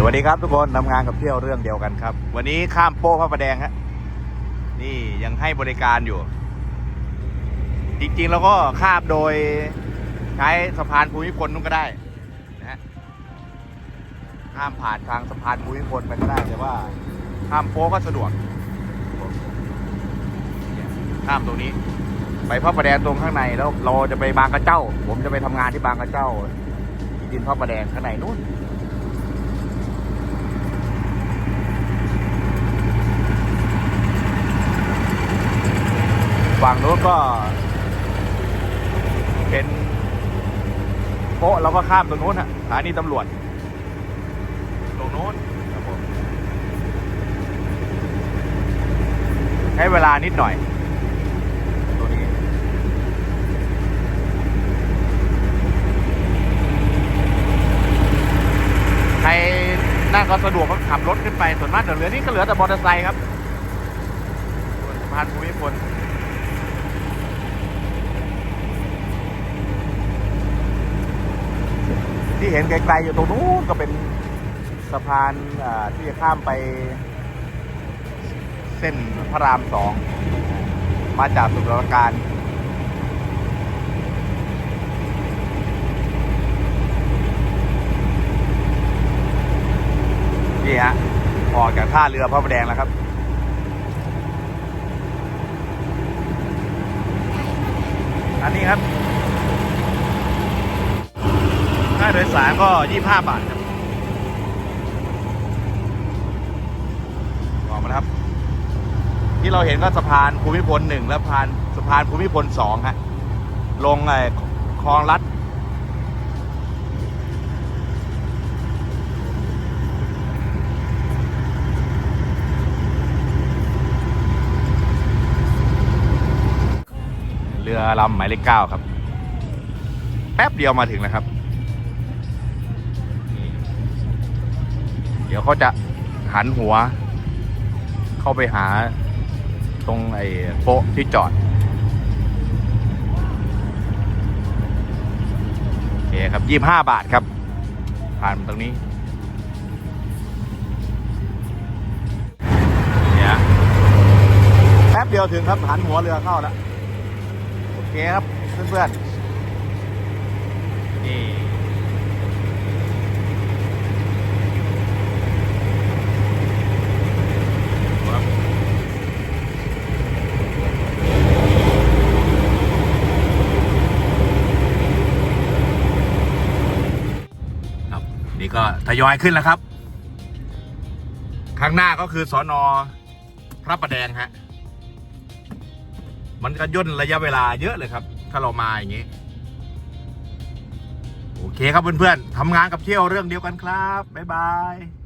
สวัสดีครับทุกคนทำงานกับเที่ยวเรื่องเดียวกันครับ วันนี้ข้ามโป้พระประแดงฮะนี่ยังให้บริการอยู่ จริงๆแล้วก็ข้ามโดยใช้สะพานภูมิพลนู่นก็ได้นะฮะข้ามผ่านทางสะพานภูมิพลไปก็ได้แต่ว่า ข้ามโป้ก็สะดวกข้ามตรงนี้ ไปพระประแดงตรงข้างในแล้วเราจะไปบางกระเจ้า ผมจะไปทำงานที่บางกระเจ้าที่ดินพระประแดงข้างในนู่น ฝั่งนู้นก็ เป็นโป๊ะเราก็ข้ามตรงนู้นฮะสถานีตำรวจ ตรงนู้นครับผมใช้เวลานิดหน่อยตัวนี้ใครนั่งก็สะดวกก็ขับรถขึ้นไปส่วนมากเดี๋ยวเหลือนี่ก็เหลือแต่มอเตอร์ไซค์ครับส่วนสะพานภูมิพล ที่เห็นไกลๆอยู่ตรงนู้นก็เป็นสะพานที่จะข้ามไป เส้นพระรามสอง มาจากสุรการนี่ฮะออกจากท่าเรือพระประแดงแล้วครับอันนี้ครับาโดยสารก็ 25 บาทครับออกมาครับ ที่เราเห็นก็สะพานภูมิพลหนึ่งและสะพานสะพานภูมิพลสองฮะลงไอ้คลองลัดเรือลำหมายเลขเก้าครับ แป๊บเดียวมาถึงแล้วครับ เดี๋ยวเขาจะหันหัว เข้าไปหาตรงไอ้โป๊ะที่จอดโอเคครับยี่ห้าบาทครับ ผ่านตรงนี้เนี่ยแป๊บเดียวถึงครับหันหัวเรือเข้าแล้วโอเคครับเพื่อนๆ นี่ ครับครับ นี่ก็ ทยอยขึ้นแล้วครับ ข้างหน้าก็คือสอนอพระประแดงฮะ มันก็ย่นระยะเวลาเยอะเลยครับ ถ้าเรามาอย่างนี้ โอเคครับเพื่อนๆทำงานกับเที่ยวเรื่องเดียวกันครับ บ๊ายบาย